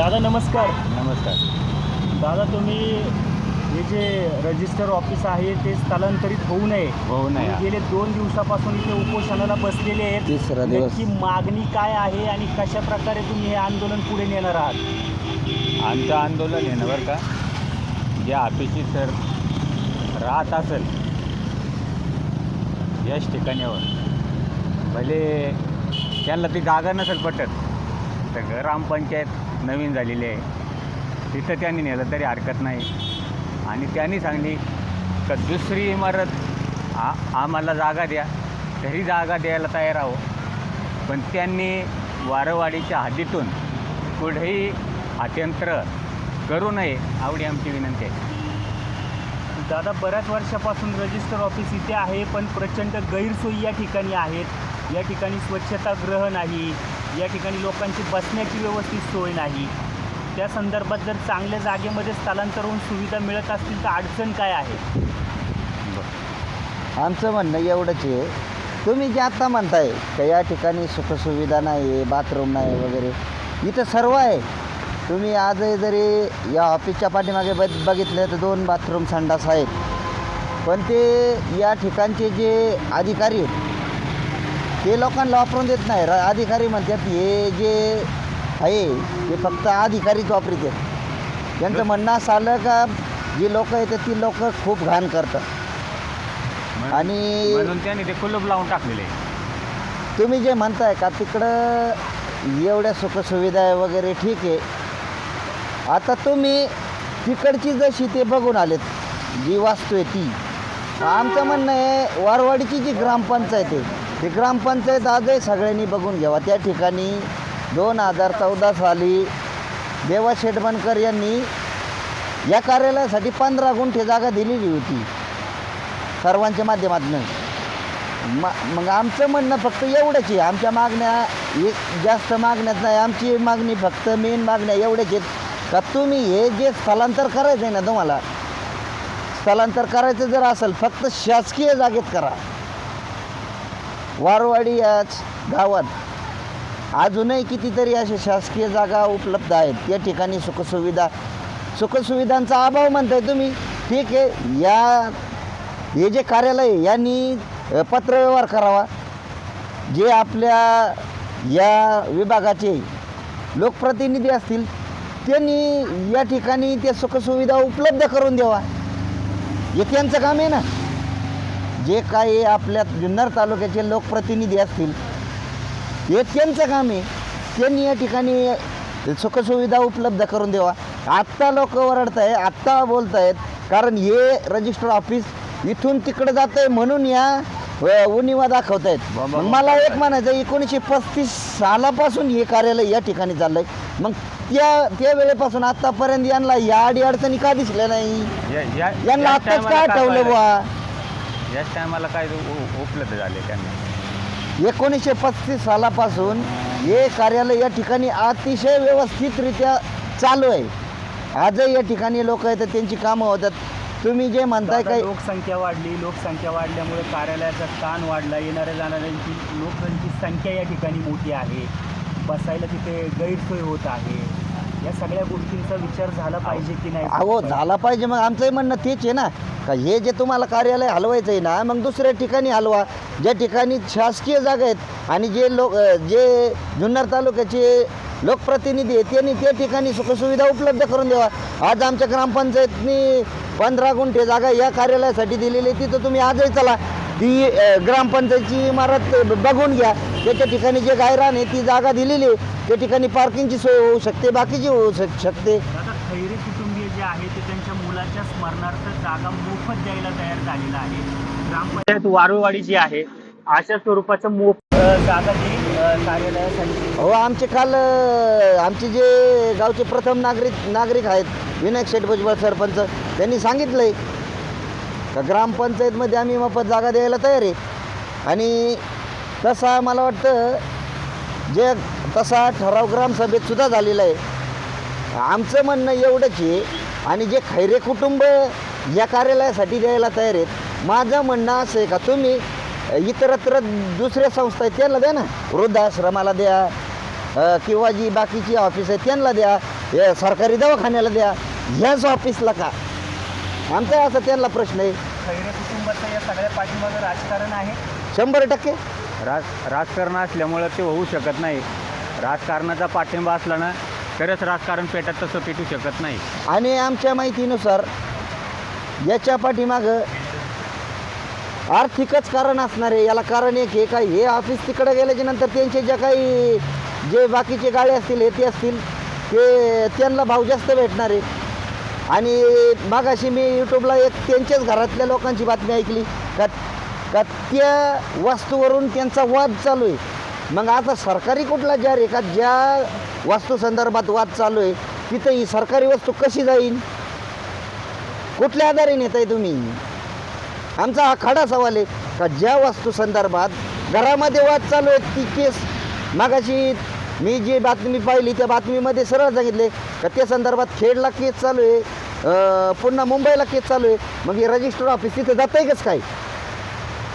दादा नमस्कार. नमस्कार. दादा तुम्ही हे जे रजिस्टर ऑफिस आहे ते स्थलांतरित होऊ नये. होऊ नये. तुम्ही गेले दोन दिवसापासून इथे उपोषणाला बसलेले आहेत. तिसरा दिवस. नक्की मागणी काय आहे आणि कशा प्रकारे तुम्ही हे आंदोलन पुढे नेणार आहात? आमचं आंदोलन आहे ना बरं का? जे ऑफिसी सर राहत असेल याच ठिकाणावर भले त्यांना ती जागा नसेल पटत तर ग्रामपंचायत नवीन झालेली आहे. तिथं त्यांनी नेलं तरी हरकत नाही. आणि त्यांनी सांगली का दुसरी इमारत आ आम्हाला जागा द्या. तरी जागा द्यायला तयार आहो. पण त्यांनी वारवाडीच्या हद्दीतून कुठेही अत्यंत्र करू नये आवडी आमची विनंती आहे. दादा बऱ्याच वर्षापासून रजिस्टर ऑफिस इथे आहे पण प्रचंड गैरसोयी या ठिकाणी आहेत. या ठिकाणी स्वच्छतागृह नाही. या ठिकाणी लोकांची बसण्याची व्यवस्थित सोय नाही. त्या संदर्भात जर चांगल्या जागेमध्ये स्थलांतर होऊन सुविधा मिळत असतील तर अडचण काय आहे? आमचं म्हणणं एवढंच आहे. तुम्ही जे आत्ता म्हणताय का या ठिकाणी सुखसुविधा नाही आहे बाथरूम नाही वगैरे इथं सर्व आहे. तुम्ही आजही जरी या ऑफिसच्या पाठीमागे बघ बघितलं तर दोन बाथरूम संडास आहेत. पण ते या ठिकाणचे जे अधिकारी आहेत ते लोकांना वापरून देत नाही. र अधिकारी म्हणतात हे जे आहे ते फक्त अधिकारीच वापरित आहेत त्यांचं म्हणणं असं आलं का जी लोकं येतात ती लोक खूप घाण करतात. आणि- म्हणून त्यांनी ते कुलूप लावून टाकलेले. तुम्ही जे म्हणताय का तिकडं एवढ्या सुखसुविधा आहे वगैरे ठीक आहे. आता तुम्ही तिकडची जशी ते बघून आलेत जी वास्तू आहे ती. आमचं म्हणणं आहे वारवाडीची जी ग्रामपंचायत आहे ते ग्रामपंचायत आजही सगळ्यांनी बघून घ्यावा. त्या ठिकाणी दोन हजार चौदा साली देवा शेटबनकर यांनी या कार्यालयासाठी पंधरा गुंठे जागा दिलेली होती. सर्वांच्या माध्यमातून. मग आमचं म्हणणं फक्त एवढंच आहे. आमच्या मागण्या जास्त मागण्यात नाही. आमची मागणी फक्त मेन मागण्या एवढ्याच आहेत. का तुम्ही हे जे स्थलांतर करायचं आहे ना तुम्हाला स्थलांतर करायचं जर असेल फक्त शासकीय जागेत करा. वारवाडी याच गावात अजूनही कितीतरी अशा शासकीय जागा उपलब्ध आहेत. त्या ठिकाणी सुखसुविधा सुखसुविधांचा अभाव म्हणताय तुम्ही. ठीक आहे. या हे जे कार्यालय आहे, यांनी पत्रव्यवहार करावा. जे आपल्या या विभागाचे लोकप्रतिनिधी असतील त्यांनी या ठिकाणी त्या सुखसुविधा उपलब्ध करून द्यावा. हे त्यांचं काम आहे ना. जे काही आपल्या जुन्नर तालुक्याचे लोकप्रतिनिधी असतील हे त्यांचं काम आहे. त्यांनी या ठिकाणी सुखसुविधा उपलब्ध करून द्यावा. आत्ता लोक ओरडत आहे आत्ता बोलत आहेत कारण हे रजिस्टर ऑफिस इथून तिकडं जात आहे म्हणून या अ, उणिवा दाखवत आहेत मला एक म्हणायचं एकोणीसशे पस्तीस सालापासून हे कार्यालय या ठिकाणी चाललंय. मग त्या त्या वेळेपासून आत्तापर्यंत यांना या अडी अडचणी का दिसल्या नाही? यांना आत्ताच काय ठेवलं पाहिलं? याच टायमाला काय उ- उपलब्ध झाले त्यांनी. एकोणीसशे पस्तीस सालापासून हे कार्यालय या ठिकाणी अतिशय व्यवस्थितरित्या चालू आहे. आजही या ठिकाणी लोक येतात त्यांची कामं होतात. तुम्ही जे म्हणताय दादा, काय लोकसंख्या वाढली लोकसंख्या वाढल्यामुळे कार्यालयाचा ताण वाढला येणाऱ्या जाणाऱ्यांची लोकांची संख्या या ठिकाणी मोठी आहे. बसायला तिथे गैरसोय होत आहे. या सगळ्या गोष्टींचा विचार झाला पाहिजे की नाही? अहो झाला पाहिजे. मग आमचंही म्हणणं तेच आहे ना. का हे जे तुम्हाला कार्यालय हलवायचं आहे ना मग दुसऱ्या ठिकाणी हलवा. ज्या ठिकाणी शासकीय जागा आहेत आणि जे लोक जे जुन्नर तालुक्याचे लोकप्रतिनिधी आहेत त्यांनी त्या ठिकाणी सुखसुविधा उपलब्ध करून द्यावा. आज आमच्या ग्रामपंचायतनी पंधरा गुंठे जागा या कार्यालयासाठी दिलेली आहे. तिथं तुम्ही आजही चला. ती ग्रामपंचायतची इमारत बघून घ्या. त्याच्या ठिकाणी जे गायरान आहे ती जागा दिलेली आहे. त्या ठिकाणी पार्किंगची सोय होऊ शकते बाकीची होऊ शक शकते. खैरे कुटुंबीय जे आहे ते त्यांच्या मुलाच्या स्मरणार्थ जागा मोफत द्यायला तयार झालेला आहे. ग्रामपंचायत वारुवाडी जी आहे अशा स्वरूपाचं मोफत अ, जागा अ, कार्यालयासाठी हो आमचे काल आमचे जे गावचे प्रथम नागरिक नागरिक आहेत विनायक शेठ भुजबळ सरपंच त्यांनी सांगितलंय का ग्रामपंचायतमध्ये आम्ही मोफत जागा द्यायला तयार आहे. आणि तसा मला वाटतं जे तसा ठराव ग्रामसभेतसुद्धा झालेला आहे आमचं म्हणणं एवढंच आहे. आणि जे खैरे कुटुंब या कार्यालयासाठी द्यायला तयार आहेत माझं म्हणणं असं आहे का तुम्ही इतरत्र दुसऱ्या संस्था आहेत त्यांना द्या ना. वृद्धाश्रमाला द्या किंवा जी बाकीची ऑफिस आहेत त्यांना द्या सरकारी दवाखान्याला द्या. ह्याच ऑफिसला का? आमचा असा त्यांना प्रश्न आहे. खैरे कुटुंबाचं या सगळ्या पाठीमागं राजकारण आहे? शंभर टक्के. राज राजकारण असल्यामुळं ते होऊ शकत नाही. राजकारणाचा पाठिंबा असला ना तरच राजकारण पेटत तसं पेटू शकत नाही. आणि आमच्या माहितीनुसार याच्या पाठीमागं आर्थिकच कारण असणार आहे. याला कारण एक हे काय? हे ऑफिस तिकडे गेल्याच्यानंतर त्यांचे जे काही जे बाकीचे गाळे असतील हे ते असतील ते त्यांना भाव जास्त भेटणार आहे. आणि मागाशी मी यूट्यूबला एक त्यांच्याच घरातल्या लोकांची बातमी ऐकली. का का त्या वास्तूवरून त्यांचा वाद चालू आहे. मग आता सरकारी कुठला जार आहे का? ज्या वास्तूसंदर्भात वाद चालू आहे तिथं ही सरकारी वस्तू कशी जाईल? कुठल्या आधारे नेताय तुम्ही? आमचा हा खडा सवाल आहे का ज्या वास्तू संदर्भात घरामध्ये वाद चालू आहे ती केस मागाशी मी जी बातमी पाहिली त्या बातमीमध्ये सरळ सांगितले का त्या संदर्भात खेडला केस चालू आहे पुन्हा मुंबईला केस चालू आहे. मग हे रजिस्टर ऑफिस तिथे जात आहे कस काय?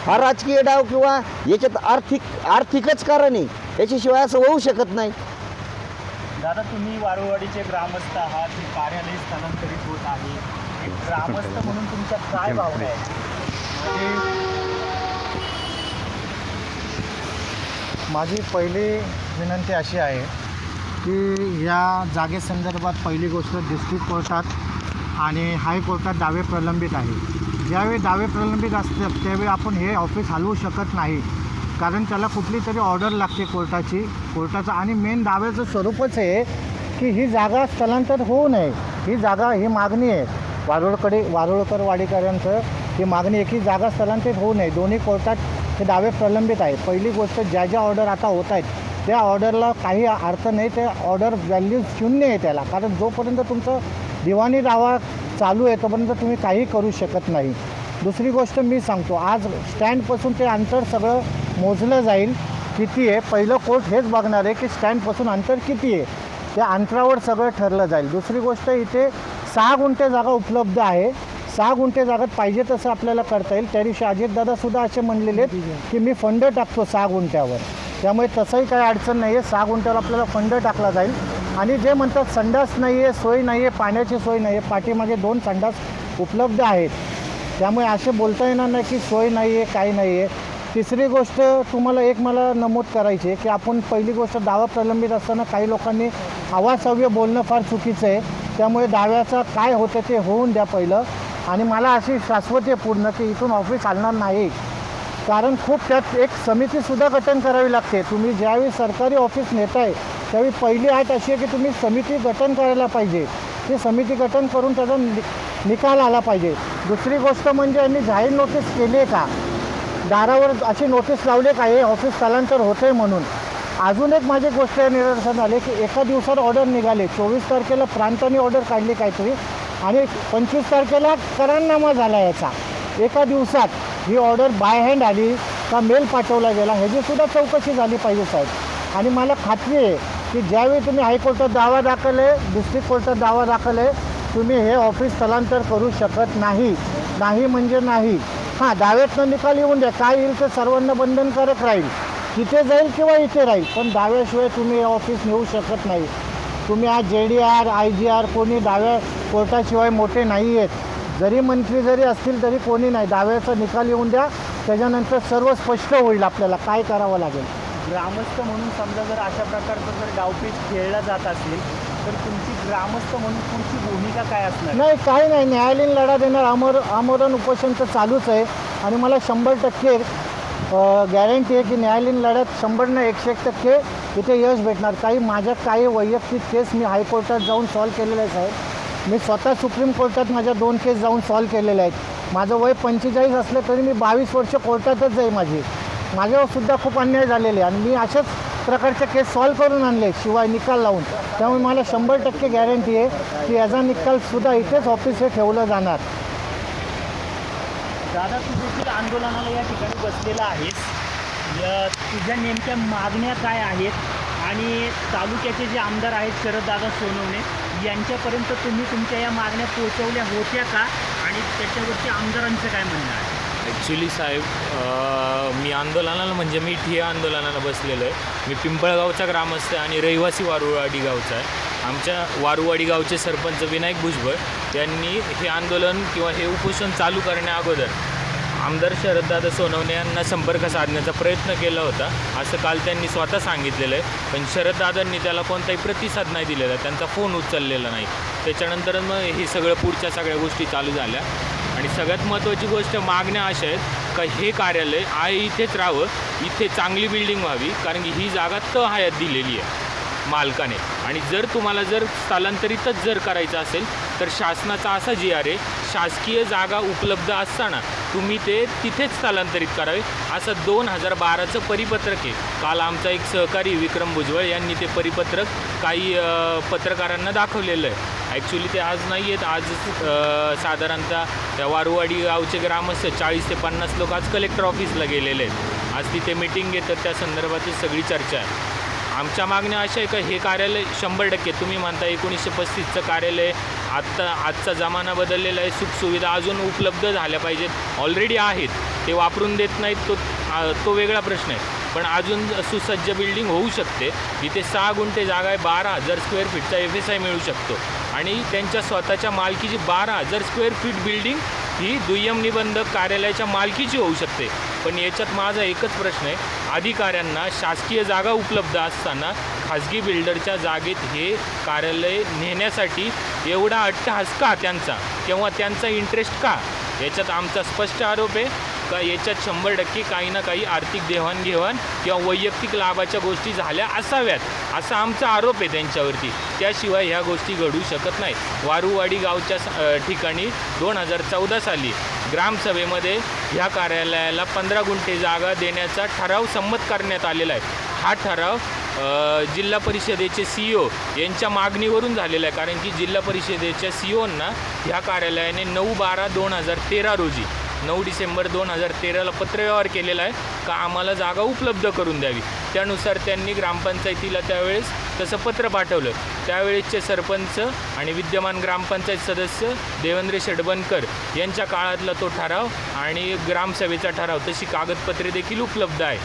हा राजकीय डाव किंवा याच्यात आर्थिक आर्थिकच कारण आहे. याच्याशिवाय असं होऊ शकत नाही. दादा तुम्ही वारुवाडीचे ग्रामस्थ आहात कार्यालय स्थलांतरित होत आहे. एक ग्रामस्थ म्हणून तुमच्या काय भावना आहेत? माझी पहिली विनंती अशी आहे की या जागेसंदर्भात पहिली गोष्ट डिस्ट्रिक्ट कोर्टात आणि हायकोर्टात दावे प्रलंबित आहे ज्यावेळी दावे प्रलंबित असतात त्यावेळी आपण हे ऑफिस हलवू शकत नाही. कारण त्याला कुठली तरी ऑर्डर लागते कोर्टाची. कोर्टाचं आणि मेन दाव्याचं स्वरूपच आहे की ही जागा स्थलांतर होऊ नये. ही जागा ही मागणी आहे. वारुळकडे वारुळकर वाडीकरांचं ही मागणी आहे की जागा स्थलांतरित होऊ नये. दोन्ही कोर्टात हे दावे प्रलंबित आहे पहिली गोष्ट ज्या ज्या ऑर्डर आता होत आहेत त्या ऑर्डरला काही अर्थ नाही. ते ऑर्डर व्हॅल्यू शून्य आहे त्याला. कारण जोपर्यंत तुमचं दिवाणी दावा चालू आहे तोपर्यंत तुम्ही काही करू शकत नाही. दुसरी गोष्ट मी सांगतो आज स्टँडपासून ते अंतर सगळं मोजलं जाईल किती आहे? पहिलं कोर्ट हेच बघणार आहे की स्टँडपासून अंतर किती आहे. त्या अंतरावर सगळं ठरलं जाईल. दुसरी गोष्ट इथे सहा गुंठे जागा उपलब्ध आहे. सहा गुंठे जागात पाहिजे तसं आपल्याला करता येईल. त्या दिवशी अजितदादासुद्धा असे म्हणलेले आहेत की मी फंड टाकतो सहा गुंठ्यावर. त्यामुळे तसंही काही अडचण नाही आहे. सहा गुंठ्यावर आपल्याला फंड टाकला जाईल. आणि जे म्हणतात संडास नाही आहे सोय नाही आहे पाण्याची सोय नाही आहे पाठीमागे दोन संडास उपलब्ध आहेत. त्यामुळे असे बोलता येणार नाही की सोय नाही आहे काही नाही आहे. तिसरी गोष्ट तुम्हाला एक मला नमूद करायची आहे की आपण पहिली गोष्ट दावा प्रलंबित असताना काही लोकांनी आवासव्य बोलणं फार चुकीचं आहे. त्यामुळे दाव्याचं काय होतं ते होऊन द्या पहिलं. आणि मला अशी शाश्वती आहे पूर्ण की इथून ऑफिस चालणार नाही. कारण खूप त्यात एक समितीसुद्धा गठन करावी लागते. तुम्ही ज्यावेळी सरकारी ऑफिस नेताय त्यावेळी पहिली अट अशी आहे की तुम्ही समिती गठन करायला पाहिजे. ती समिती गठन करून त्याचा नि निकाल आला पाहिजे. दुसरी गोष्ट म्हणजे यांनी जाहीर नोटीस केली आहे का? दारावर अशी नोटीस लावली का? हे ऑफिस स्थलांतर होतं आहे म्हणून. अजून एक माझी गोष्ट निदर्शन आले की एका दिवसात ऑर्डर निघाले. चोवीस तारखेला प्रांतांनी ऑर्डर काढली काहीतरी आणि पंचवीस तारखेला करारनामा झाला याचा. एका दिवसात ही ऑर्डर बाय हँड आली का मेल पाठवला गेला ह्याचीसुद्धा चौकशी झाली पाहिजे साहेब. आणि मला खात्री आहे की ज्यावेळी तुम्ही हायकोर्टात दावा दाखल आहे डिस्ट्रिक्ट कोर्टात दावा दाखल आहे तुम्ही हे ऑफिस स्थलांतर करू शकत नाही. नाही म्हणजे नाही. हां दाव्यातनं निकाल येऊन द्या. काय येईल ते सर्वांना बंधनकारक राहील. तिथे जाईल किंवा इथे राहील पण दाव्याशिवाय तुम्ही हे ऑफिस नेऊ शकत नाही. तुम्ही आज जे D R I G R कोणी दाव्या कोर्टाशिवाय मोठे नाही आहेत जरी मंत्री जरी असतील तरी कोणी नाही. दाव्याचा निकाल येऊन द्या. त्याच्यानंतर सर्व स्पष्ट होईल आपल्याला काय करावं लागेल. ग्रामस्थ म्हणून समजा जर अशा प्रकारचं जर डावपेच खेळला जात असेल तर तुमची ग्रामस्थ म्हणून पुढची भूमिका काय असणार? नाही काही नाही. न्यायालयीन लढा देणार आमर आमरण उपोषण तर चालूच आहे. आणि मला शंभर टक्के गॅरंटी आहे की न्यायालयीन लढ्यात शंभर न एकशे एक टक्के इथे यश भेटणार. काही माझ्या काही वैयक्तिक केस मी हायकोर्टात जाऊन सॉल्व्ह केलेल्या आहेत. मी स्वतः सुप्रीम कोर्टात माझ्या दोन केस जाऊन सॉल्व्ह केलेल्या आहेत. माझं वय पंचेचाळीस असलं तरी मी बावीस वर्ष कोर्टातच जाई माझी. माझ्यावरसुद्धा खूप अन्याय झालेले आणि मी अशाच प्रकारचे केस सॉल्व्ह करून आणले शिवाय निकाल लावून. त्यामुळे मला शंभर टक्के गॅरंटी आहे की याचा निकालसुद्धा इथेच ऑफिस हे ठेवलं जाणार. दादा तू देखील आंदोलनाला या ठिकाणी बसलेला आहेस. तुझ्या नेमक्या मागण्या काय आहेत? आणि तालुक्याचे जे आमदार आहेत शरददादा सोनवणे यांच्यापर्यंत तुम्ही तुमच्या या मागण्या पोहोचवल्या होत्या का? आणि त्याच्यावरती आमदारांचं काय म्हणणं आहे? ॲक्च्युली साहेब मी आंदोलनाला म्हणजे मी ठिया आंदोलनाला बसलेलो आहे. मी पिंपळगावचा ग्रामस्थ आहे आणि रहिवासी वारुवाडी गावचा आहे. आमच्या वारुवाडी गावचे सरपंच विनायक भुजबळ यांनी हे आंदोलन किंवा हे उपोषण चालू करण्याअगोदर आमदार शरददादा सोनवणे यांना संपर्क साधण्याचा प्रयत्न केला होता असं काल त्यांनी स्वतः सांगितलेलं आहे. पण शरददादांनी त्याला कोणताही प्रतिसाद नाही दिलेला त्यांचा फोन उचललेला नाही. त्याच्यानंतर मग हे सगळं पुढच्या सगळ्या गोष्टी चालू झाल्या. आणि सगळ्यात महत्त्वाची गोष्ट मागण्या अशा आहेत का हे कार्यालय आहे इथेच राहावं इथे चांगली बिल्डिंग व्हावी कारण की ही जागा त हयात दिलेली आहे मालकाने. आणि जर तुम्हाला जर स्थलांतरितच जर करायचं असेल तर शासनाचा असा जी आर आहे शासकीय जागा उपलब्ध असताना तुम्ही ते तिथेच स्थलांतरित करावे असं दोन हजार बाराचं परिपत्रक आहे. काल आमचा एक सहकारी विक्रम भुजबळ यांनी ते परिपत्रक काही पत्रकारांना दाखवलेलं आहे. ॲक्च्युली ते आज नाही आहेत आज साधारणतः त्या वारुवाडी गावचे ग्रामस्थ चाळीस ते पन्नास लोक आज कलेक्टर ऑफिसला गेलेले आहेत. आज तिथे मिटिंग घेतात त्या संदर्भातली सगळी चर्चा आहे. आमच्या मागण्या अशा आहे का हे कार्यालय शंभर टक्के तुम्ही म्हणता एकोणीसशे पस्तीसचं कार्यालय आत्ता आजचा जमाना बदललेला आहे सुखसुविधा अजून उपलब्ध झाल्या पाहिजेत ऑलरेडी आहेत ते वापरून देत नाहीत तो तो वेगळा प्रश्न आहे. पण अजून सुसज्ज बिल्डिंग होऊ शकते इथे सहा गुंठे जागा आहे बारा हजार स्क्वेअर फीटचा एफ एस आय मिळू शकतो. आणि त्यांच्या स्वतःच्या मालकीची बारा हजार स्क्वेअर फीट बिल्डिंग ही दुय्यम निबंधक कार्यालयाच्या मालकीची होऊ शकते. पण याच्यात माझा एकच प्रश्न आहे. अधिकाऱ्यांना शासकीय जागा उपलब्ध असताना खाजगी बिल्डरच्या जागेत हे कार्यालय नेण्यासाठी एवढा अट्टहास का त्यांचा? किंवा त्यांचा इंटरेस्ट का? याच्यात आमचा स्पष्ट आरोप आहे. का याच्यात शंभर टक्के काही ना काही आर्थिक देवाणघेवाण किंवा वैयक्तिक लाभाच्या गोष्टी झाल्या असाव्यात असा आमचा आरोप आहे त्यांच्यावरती. त्याशिवाय ह्या गोष्टी घडू शकत नाही वारुवाडी गावच्या ठिकाणी दोन हजार चौदा साली ग्रामसभेमध्ये ह्या कार्यालयाला पंधरा गुंठे जागा देण्याचा ठराव संमत करण्यात आलेला आहे. हा ठराव जिल्हा परिषदेचे सी ओ यांच्या मागणीवरून झालेला आहे. कारण की जिल्हा परिषदेच्या सी ओंना ह्या कार्यालयाने नऊ बारा दोन हजार तेरा रोजी नऊ डिसेंबर दोन हजार तेराला पत्रव्यवहार केलेला आहे. का आम्हाला जागा उपलब्ध करून द्यावी? त्यानुसार त्यांनी ग्रामपंचायतीला त्यावेळेस तसं पत्र पाठवलं. त्यावेळेसचे सरपंच आणि विद्यमान ग्रामपंचायत सदस्य देवेंद्र शेडबनकर यांच्या काळातला तो ठराव आणि ग्रामसभेचा ठराव तशी कागदपत्रे देखील उपलब्ध आहे.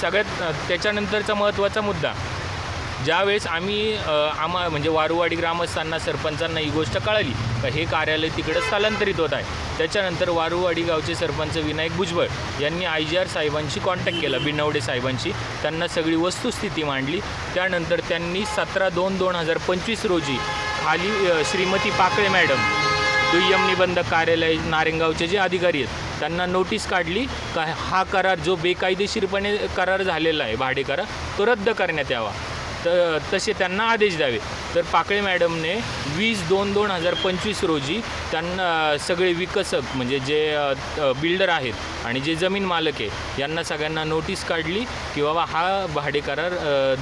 सगळ्यात त्याच्यानंतरचा महत्त्वाचा मुद्दा ज्यावेळेस आम्ही आम्हा म्हणजे वारुवाडी ग्रामस्थांना सरपंचांना ही गोष्ट कळाली का हे कार्यालय तिकडं स्थलांतरित होत आहे. त्याच्यानंतर वारुवाडी गावचे सरपंच विनायक भुजबळ यांनी आय जी आर साहेबांशी कॉन्टॅक्ट केला बिनवडे साहेबांशी. त्यांना सगळी वस्तुस्थिती मांडली. त्यानंतर त्यांनी सतरा दोन दोन हजार पंचवीस रोजी खाली श्रीमती पाकळे मॅडम दुय्यम निबंधक कार्यालय नारेंगावचे जे अधिकारी आहेत त्यांना नोटीस काढली का हा करार जो बेकायदेशीरपणे करार झालेला आहे भाडे करार तो रद्द करण्यात यावा. तर तसे त्यांना आदेश द्यावे. तर पाकळे मॅडमने वीस दोन दोन हजार पंचवीस रोजी त्यांना सगळे विकसक म्हणजे जे बिल्डर आहेत आणि जे जमीन मालक आहे यांना सगळ्यांना नोटीस काढली की बाबा हा भाडेकरार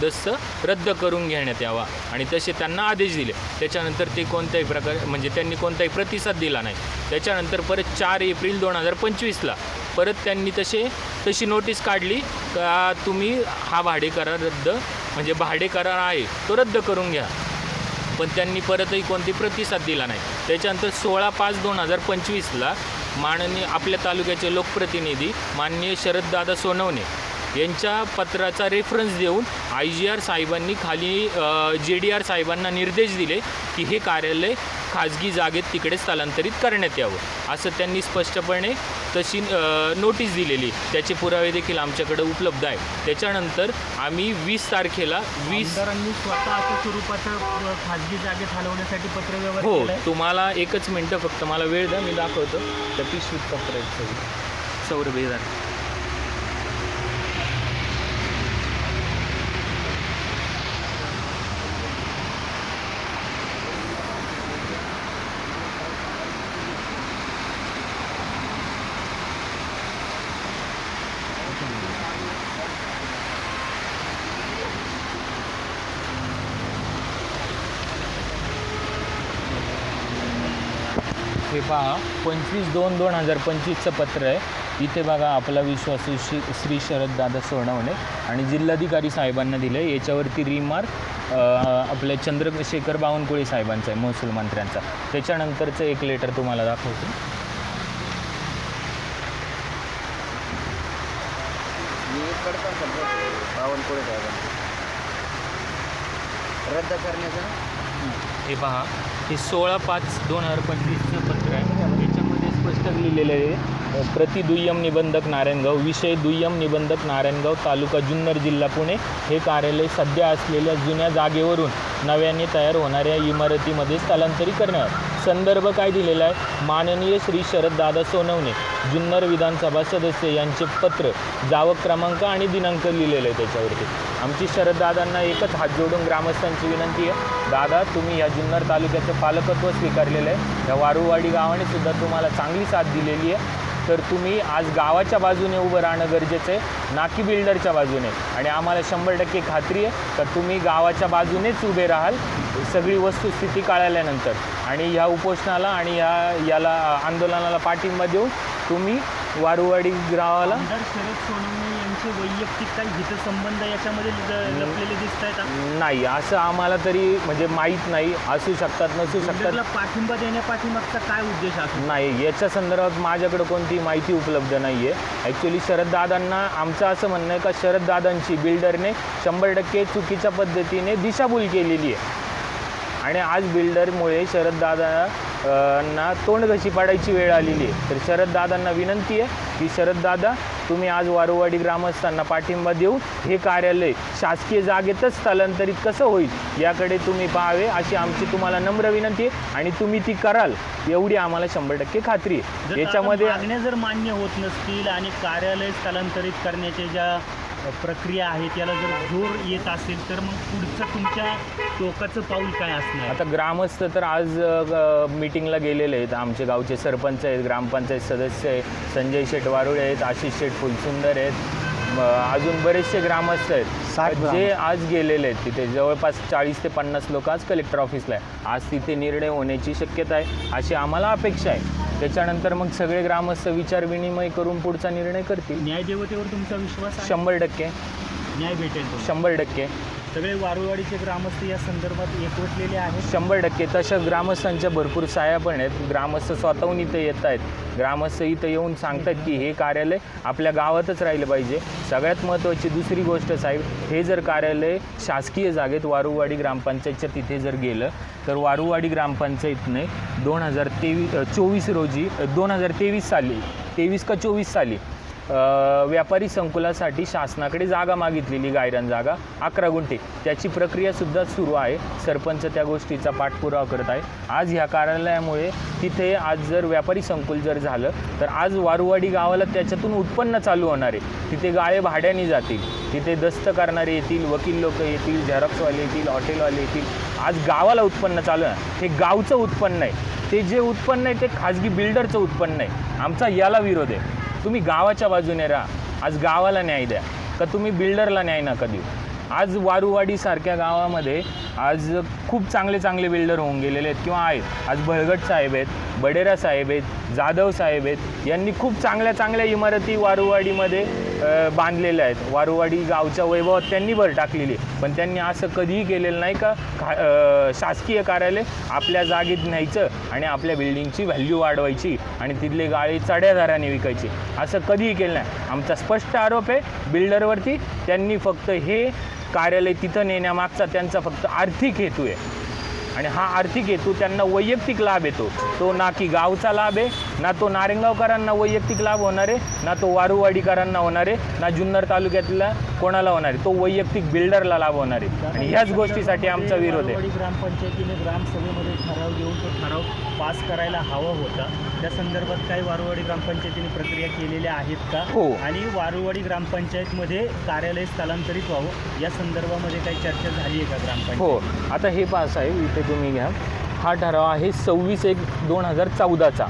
दस्त रद्द करून घेण्यात यावा. आणि तसे त्यांना आदेश दिले. त्याच्यानंतर ते कोणत्याही प्रकार म्हणजे त्यांनी कोणताही प्रतिसाद दिला नाही. त्याच्यानंतर परत चार एप्रिल दोन हजार पंचवीसला परत त्यांनी तसे तशी नोटीस काढली का तुम्ही हा भाडेकरार रद्द म्हणजे भाडेकरार आहे तो रद्द करून घ्या. पण त्यांनी परतही कोणती प्रतिसाद दिला नाही. त्याच्यानंतर सोळा पाच दोन हजार पंचवीसला माननीय आपल्या तालुक्याचे लोकप्रतिनिधी माननीय शरददादा सोनवणे यांच्या पत्राचा रेफरन्स देऊन आय जी आर साहेबांनी खाली जे डी आर साहेबांना निर्देश दिले की हे कार्यालय खाजगी जागेत तिकडे स्थलांतरित करण्यात यावं असं त्यांनी स्पष्टपणे तशी नोटीस दिलेली. त्याचे पुरावे देखील आमच्याकडे उपलब्ध आहे त्याच्यानंतर आम्ही वीस तारखेला वीस स्वतः खाजगी जागेत हलवण्यासाठी पत्रव्यवहार हो. तुम्हाला एकच मिनटं फक्त मला वेळ द्या मी दाखवतो. त्या पिशवीत पत्र आहेत सगळी. सौरभ हे पहा पंचवीस दोन दोन हजार पंचवीसचं पत्र आहे. इथे बघा आपला विश्वासू श्री श्री शरददादा सोनवणे आणि जिल्हाधिकारी साहेबांना दिलं आहे याच्यावरती रिमार्क आपल्या चंद्रशेखर बावनकुळे साहेबांचा आहे महसूल मंत्र्यांचा. त्याच्यानंतरचं एक लेटर तुम्हाला दाखवतो. बावनकुळे रद्द करण्याचं हे पहा हे सोळा पाच दोन हजार आहे पुस्तक लिहिलेलं आहे. प्रति दुय्यम निबंधक नारायणगाव विषय दुय्यम निबंधक नारायणगाव तालुका जुन्नर जिल्हा पुणे. हे कार्यालय सध्या असलेल्या जुन्या जागेवरून नव्याने तयार होणाऱ्या इमारतीमध्ये स्थलांतरित करण्यावर संदर्भ काय दिलेला आहे? माननीय श्री शरददादा सोनवणे जुन्नर विधानसभा सदस्य यांचे पत्र जावक क्रमांक आणि दिनांक लिहिलेलं आहे त्याच्यावरती. आमची शरददादांना एकच हात जोडून ग्रामस्थांची विनंती आहे. दादा तुम्ही या जुन्नर तालुक्याचं पालकत्व स्वीकारलेलं आहे. या वारुवाडी गावाने सुद्धा तुम्हाला चांगली साथ दिलेली आहे. तर तुम्ही आज गावाच्या बाजूने उभं राहणं गरजेचं आहे. ना की बिल्डरच्या बाजूने. आणि आम्हाला शंभर टक्के खात्री आहे. तर तुम्ही गावाच्या बाजूनेच उभे राहाल. सगळी वस्तुस्थिती कळाल्यानंतर. आणि ह्या उपोषणाला आणि ह्या याला आंदोलनाला पाठिंबा देऊन तुम्ही वारुवाडी गावाला? आमदार शरद सोनवणे यांचे वैयक्तिक काही हितसंबंध याच्यामध्ये ल- लपलेले दिसत आहेत नाही असं आम्हाला तरी म्हणजे माहीत नाही असू शकतात नसू शकतात. बिल्डरला पाठिंबा देण्यापाठीमागचा काय उद्देश असतो नाही याच्या संदर्भात माझ्याकडे कोणती माहिती उपलब्ध नाही आहे ॲक्च्युली शरददादांना आमचं असं म्हणणं आहे का शरददादांची बिल्डरने शंभर टक्के चुकीच्या पद्धतीने दिशाभूल केलेली आहे. आणि आज बिल्डरमुळे शरददादा ना तोंड घशी पाडायची वेळ आलेली आहे. तर शरददादांना विनंती आहे की शरददादा तुम्ही आज वारुवाडी ग्रामस्थांना पाठिंबा देऊन हे कार्यालय शासकीय जागेतच स्थलांतरित कसं होईल याकडे तुम्ही पाहावे अशी आमची तुम्हाला नम्र विनंती आहे आणि तुम्ही ती कराल एवढी आम्हाला शंभर टक्के खात्री आहे. याच्यामध्ये मागण्या जर मान्य होत नसतील आणि कार्यालय स्थलांतरित करण्याच्या ज्या प्रक्रिया आहे त्याला जर जोर येत असेल तर मग पुढचं तुमच्या टोकाचं पाऊल काय असणार? आता ग्रामस्थ तर आज मीटिंगला गेलेले आहेत. आमचे गावचे सरपंच आहेत ग्रामपंचायत सदस्य आहेत संजय शेठ वारुळे आहेत आशिष शेठ फुलसुंदर आहेत. अजून बरेचसे ग्रामस्थ आहेत. जे आज गेलेले आहेत तिथे जवळपास चाळीस ते पन्नास लोक आज कलेक्टर ऑफिसला आहे आज तिथे निर्णय होण्याची शक्यता आहे अशी आम्हाला अपेक्षा आहे. त्याच्यानंतर मग सगळे ग्रामस्थ विचार विनिमय करून पुढचा निर्णय करतील. न्यायदेवतेवर तुमचा विश्वास आहे? शंभर टक्के. न्याय भेटेल तो. शंभर टक्के. सगळे वारुवाडीचे ग्रामस्थ या संदर्भात एकवटलेले आहेत. शंभर टक्के. तशा ग्रामस्थांच्या भरपूर साया पण आहेत. ग्रामस्थ स्वतःहून इथं येत आहेत. ग्रामस्थ इथं येऊन सांगतात की हे कार्यालय आपल्या गावातच राहिलं पाहिजे. सगळ्यात महत्त्वाची दुसरी गोष्ट साहेब हे जर कार्यालय शासकीय जागेत वारुवाडी ग्रामपंचायतच्या तिथे जर गेलं तर वारुवाडी ग्रामपंचायतने दोन हजार तेवीस चोवीस रोजी दोन हजार तेवीस साली तेवीस का चोवीस साली व्यापारी संकुलासाठी शासनाकडे जागा मागितलेली गायरान जागा अकरा गुंठे. त्याची प्रक्रियासुद्धा सुरू आहे. सरपंच त्या गोष्टीचा पाठपुरावा करत आहे. आज ह्या कार्यालयामुळे तिथे आज जर व्यापारी संकुल जर झालं तर आज वारुवाडी गावाला त्याच्यातून उत्पन्न चालू होणार आहे. तिथे गाळे भाड्याने जातील. तिथे दस्त करणारे येतील वकील लोक येतील झेरॉक्सवाले येतील हॉटेलवाले येतील. आज गावाला उत्पन्न चालू आहे. हे गावचं उत्पन्न आहे. ते जे उत्पन्न आहे ते खाजगी बिल्डरचं उत्पन्न आहे. आमचा याला विरोध आहे. तुम्ही गावाच्या बाजूने राहा. आज गावाला न्याय द्या. का तुम्ही बिल्डरला न्याय नका देऊ. आज वारुवाडीसारख्या गावामध्ये आज खूप चांगले चांगले बिल्डर होऊन गेलेले आहेत किंवा आहेत. आज बळगट साहेब आहेत बडेरा साहेब आहेत जाधव साहेब आहेत यांनी खूप चांगल्या चांगल्या इमारती वारुवाडीमध्ये बांधलेल्या आहेत. वारुवाडी गावच्या वैभवात त्यांनी भर टाकलेली आहे. पण त्यांनी असं कधीही केलेलं नाही का शासकीय कार्यालय आपल्या जागेत न्यायचं आणि आपल्या बिल्डिंगची व्हॅल्यू वाढवायची आणि तिथले गाळे चढ्या दराने विकायची. असं कधीही केलं नाही. आमचा स्पष्ट आरोप आहे बिल्डरवरती त्यांनी फक्त हे कार्यालय तिथं नेण्यामागचा त्यांचा फक्त आर्थिक हेतू आहे. आणि हा आर्थिक हेतू त्यांना वैयक्तिक लाभ येतो. तो ना की गावचा लाभ आहे ना तो नारेंगावकरांना वैयक्तिक लाभ होणार आहे ना तो वारुवाडीकरांना होणार आहे ना जुन्नर तालुक्यातल्या कोणाला होणार आहे तो वैयक्तिक बिल्डरला लाभ होणार आहे. आणि ह्याच गोष्टीसाठी आमचा विरोध आहे. ग्रामपंचायतीने ग्रामसभेमध्ये ठराव घेऊन तो ठराव पास करायला हवा होता. त्या संदर्भात काही वारुवाडी ग्रामपंचायतीने प्रक्रिया केलेल्या आहेत का? हो. आणि वारुवाडी ग्रामपंचायतमध्ये कार्यालय स्थलांतरित व्हावं या संदर्भामध्ये काही चर्चा झाली आहे का ग्रामपंचायत हो. आता हे पहा साहेब इथे तुम्ही घ्या. हा ठराव आहे सव्वीस एक दोन हजार चौदाचा.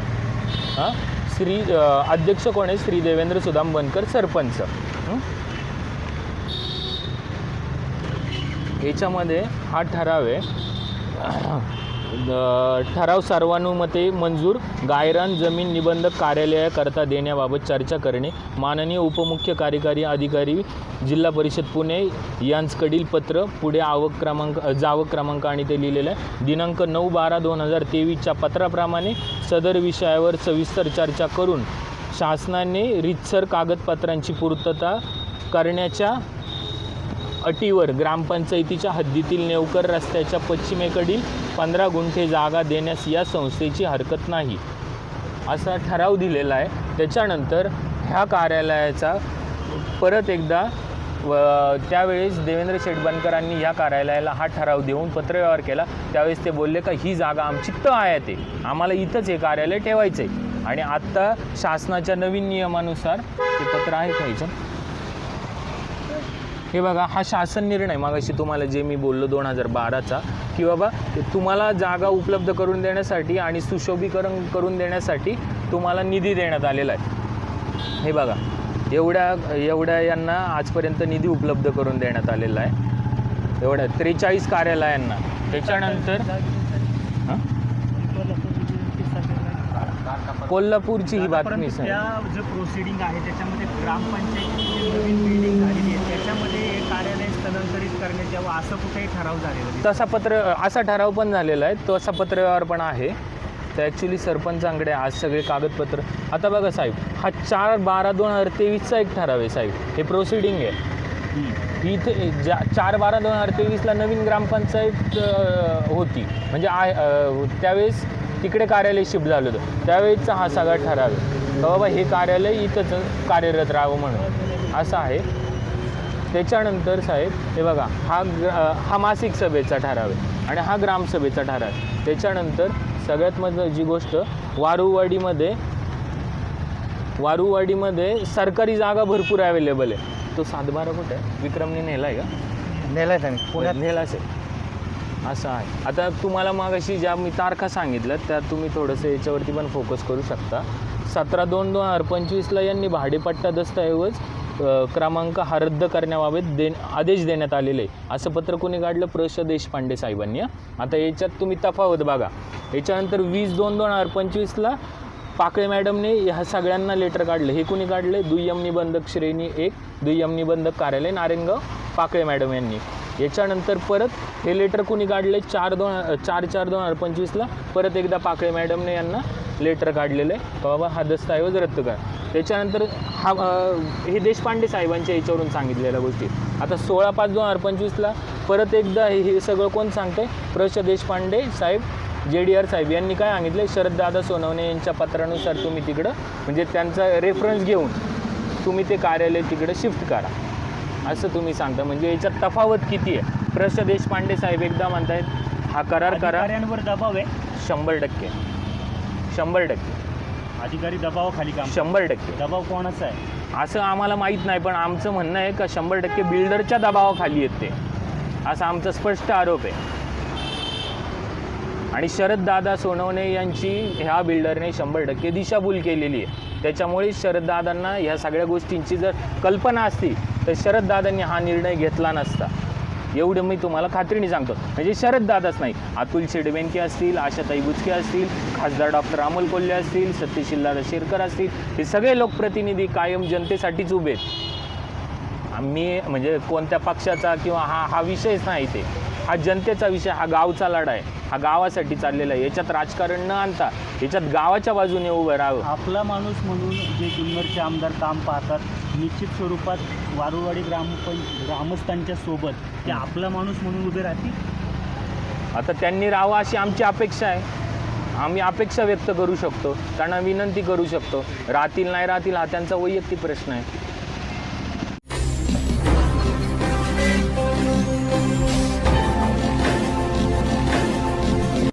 हां? श्री अध्यक्ष कोण आहे? श्री देवेंद्र सुदाम बनकर सरपंच याच्यामध्ये हा ठराव आहे. ठराव सर्वानुमते मंजूर गायरान जमीन निबंधक कार्यालयाकरता देण्याबाबत चर्चा करणे माननीय उपमुख्य कार्यकारी अधिकारी जिल्हा परिषद पुणे यांचकडील पत्र पुढे आवक क्रमांक जावक क्रमांक आणि ते लिहिलेलं आहे. दिनांक नऊ बारा दोन हजार तेवीसच्या पत्राप्रमाणे सदर विषयावर सविस्तर चर्चा करून शासनाने रितसर कागदपत्रांची पूर्तता करण्याच्या अटीवर ग्रामपंचायतीच्या हद्दीतील नेवकर रस्त्याच्या पश्चिमेकडील पंधरा गुंठे जागा देण्यास या संस्थेची हरकत नाही. असा ठराव दिलेला आहे. त्याच्यानंतर ह्या कार्यालयाचा परत एकदा व त्यावेळेस देवेंद्र शेटबनकरांनी या कार्यालयाला हा ठराव देऊन पत्रव्यवहार केला. त्यावेळेस ते बोलले का ही जागा आमची त आहे ते. आम्हाला इथंच हे कार्यालय ठेवायचं आहे आणि आत्ता शासनाच्या नवीन नियमानुसार ते पत्र आहे पाहिजे हे बघा हा शासन निर्णय मागाशी तुम्हाला जे मी बोललो दोन हजार बाराचा की बाबा तुम्हाला जागा उपलब्ध करून देण्यासाठी आणि सुशोभीकरण करून देण्यासाठी तुम्हाला निधी देण्यात आलेला आहे. हे बघा एवढ्या एवढ्या यांना आजपर्यंत निधी उपलब्ध करून देण्यात आलेला आहे. एवढ्या त्रेचाळीस कार्यालयांना. त्याच्यानंतर हां? कोल्हापूरची ही बातमी प्रोसिडिंग आहे त्याच्यामध्ये ग्रामपंचायतीची जी नवीन बिल्डिंग झालेली आहे त्याच्यामध्ये हे कार्यालय यावं असं कुठेही ठराव झालेला. तसा पत्र असा ठराव पण झालेला आहे. तसा पत्रव्यवहार पण आहे. तर ॲक्च्युली सरपंचांकडे आज सगळे कागदपत्र. आता बघा साहेब हा चार बारा दोन हजार तेवीसचा एक ठराव आहे साहेब. हे प्रोसिडिंग आहे. इथे ज्या चार बारा दोन हजार तेवीसला नवीन ग्रामपंचायत होती. म्हणजे अ, त्यावेळेस तिकडे कार्यालय शिफ्ट झालं होतं. त्यावेळेसचा हा सगळा ठराव आहे. बाबा हे कार्यालय इथंच कार्यरत राहावं म्हणून. असं आहे. त्याच्यानंतर साहेब हे बघा हा हा मासिक सभेचा ठराव आहे आणि हा ग्रामसभेचा ठराव आहे. त्याच्यानंतर सगळ्यात महत्त्वाची गोष्ट वारुवाडीमध्ये वारुवाडीमध्ये सरकारी जागा भरपूर अवेलेबल आहे. तो सातबारा कुठे आहे? विक्रमने नेला आहे का? नेलाय त्यांनी. पुण्यात. नेलाच आहे असं आहे. आता तुम्हाला मागाशी ज्या मी तारखा सांगितल्या त्या तुम्ही थोडंसं याच्यावरती पण फोकस करू शकता. सतरा दोन दोन हजार पंचवीसला यांनी भाडेपट्टा दस्तऐवज क्रमांक हा रद्द करण्याबाबत दे आदेश देण्यात आलेले आहे. असं पत्र कोणी काढलं? प्रश देशपांडे साहेबांनी आता याच्यात तुम्ही तफावत बघा. याच्यानंतर वीस दोन दोन हजार पंचवीसला पाकळे मॅडमने ह्या सगळ्यांना लेटर काढलं. हे कुणी काढले? दुय्यम निबंधक श्रेणी एक दुय्यम निबंधक कार्यालय नारायणगाव पाकळे मॅडम यांनी. याच्यानंतर परत हे लेटर कुणी काढले? चार दोन चार चार दोन हजार पंचवीसला परत एकदा पाकळे मॅडमने यांना लेटर काढलेलं आहे. बाबा हा दस्तऐवज रद्द करा. त्याच्यानंतर हा हे देशपांडे साहेबांच्या याच्यावरून सांगितलेल्या गोष्टी. आता सोळा पाच दोन हजार पंचवीसला परत एकदा हे सगळं कोण सांगतंय? प्रश. देशपांडे साहेब जे डी आर साहेब यांनी काय सांगितलं शरददादा सोनवणे यांच्या पत्रानुसार तुम्ही तिकडं म्हणजे त्यांचा रेफरन्स घेऊन तुम्ही ते कार्यालय तिकडं शिफ्ट करा. असं तुम्ही सांगता. म्हणजे याच्यात तफावत किती आहे? प्रश. देशपांडे साहेब एकदा म्हणतायत हा करार करा. दबाव आहे. शंभर टक्के. शंभर टक्के. अधिकारी दबावाखाली काम शंभर टक्के. दबाव कोणाचा आहे? असं आम्हाला माहीत नाही पण आमचं म्हणणं आहे का शंभर टक्के बिल्डरच्या दबावाखाली आहेत ते असा आमचा स्पष्ट आरोप आहे. आणि शरददादा सोनवणे यांची ह्या बिल्डरने शंभर टक्के दिशाभूल केलेली आहे. त्याच्यामुळे शरददादांना ह्या सगळ्या गोष्टींची जर कल्पना असती तर शरददादांनी हा निर्णय घेतला नसता. एवढं मी तुम्हाला खात्रीने सांगतो. म्हणजे शरददादाच नाही. अतुल शेडबेनके असतील आशाताई बुचके असतील खासदार डॉक्टर अमोल कोल्हे असतील सत्यशीलदादा शेरकर असतील हे सगळे लोकप्रतिनिधी कायम जनतेसाठीच उभे आहेत. आम्ही म्हणजे कोणत्या पक्षाचा किंवा हा हा विषयच नाही ते हा जनतेचा विषय हा गावचा लढा आहे हा गावासाठी चाललेला आहे. याच्यात राजकारण न आणता याच्यात गावाच्या बाजूने उभं राहावं. आपला माणूस म्हणून जे जुन्नरचे आमदार काम पाहतात निश्चित स्वरूपात वारुवाडी ग्रामपं ग्रामस्थांच्या सोबत ते आपला माणूस म्हणून उभे राहतील? आता त्यांनी राहावं अशी आमची अपेक्षा आहे. आम्ही अपेक्षा व्यक्त करू शकतो त्यांना विनंती करू शकतो. राहतील नाही राहतील हा त्यांचा वैयक्तिक प्रश्न आहे.